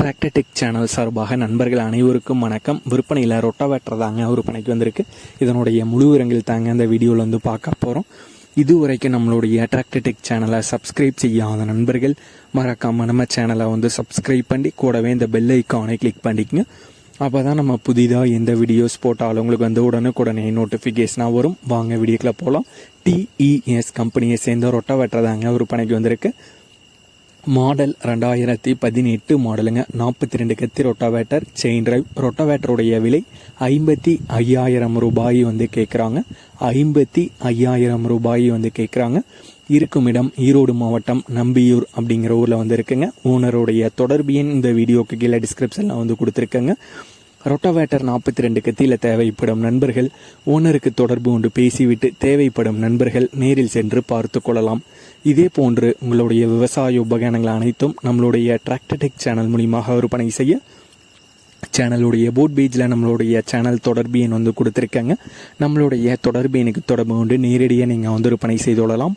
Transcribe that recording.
Tractor tech channel சார்பாக நண்பர்கள் அனைவருக்கும் வணக்கம். விற்பனையில் ரொட்டாவேட்டர் தாங்க விற்பனைக்கு வந்திருக்கு. இதனுடைய முழு விவரங்கள் தாங்க இந்த வீடியோவில் வந்து பார்க்க போகிறோம் இதுவரைக்கும் நம்மளுடைய டிராக்டர் டெக் சேனலை சப்ஸ்கிரைப் செய்யாத நண்பர்கள் மறக்காமல் நம்ம சேனலை வந்து சப்ஸ்கிரைப் பண்ணி கூடவே இந்த பெல் ஐக்கானை கிளிக் பண்ணிக்கங்க. அப்போ தான் நம்ம புதிதாக எந்த வீடியோஸ் போட்டாலும் உங்களுக்கு வந்து உடனுக்குடனே நோட்டிஃபிகேஷனாக வரும். வாங்க வீடியோக்கில் போகலாம் டிஇஎஸ் கம்பெனியை சேர்ந்த ரொட்டாவேட்டர் தாங்க விற்பனைக்கு வந்திருக்கு. மாடல் ரெண்டாயிரத்தி பதினெட்டு மாடலுங்க. நாற்பத்தி ரெண்டு கத்தி ரொட்டாவேட்டர் செயின் டிரைவ் ரொட்டாவேட்டருடைய விலை ஐம்பத்தி ஐயாயிரம் ரூபாய் வந்து கேட்குறாங்க ஐம்பத்தி ஐயாயிரம் ரூபாய் வந்து கேட்குறாங்க இருக்கும் இடம் ஈரோடு மாவட்டம் நம்பியூர் அப்படிங்கிற ஊரில் வந்து இருக்குங்க. ஓனருடைய தொடர்பு எண் இந்த வீடியோக்கு கீழே டிஸ்கிரிப்ஷனில் வந்து கொடுத்துருக்கேங்க. ரொட்டவேட்டர் நாற்பத்தி ரெண்டு கத்தியில் தேவைப்படும் நண்பர்கள் ஓனருக்கு தொடர்பு கொண்டு பேசிவிட்டு தேவைப்படும் நண்பர்கள் நேரில் சென்று பார்த்து கொள்ளலாம். இதே போன்று உங்களுடைய விவசாய உபகரணங்கள் அனைத்தும் நம்மளுடைய டிராக்டர்டெக் சேனல் மூலியமாக விற்பனை செய்ய சேனலுடைய போட் பேஜில் நம்மளுடைய சேனல் தொடர்பு எண் வந்து கொடுத்துருக்காங்க. நம்மளுடைய தொடர்பு எனக்கு தொடர்பு கொண்டு நேரடியாக நீங்கள் வந்து விற்பனை செய்து கொள்ளலாம்.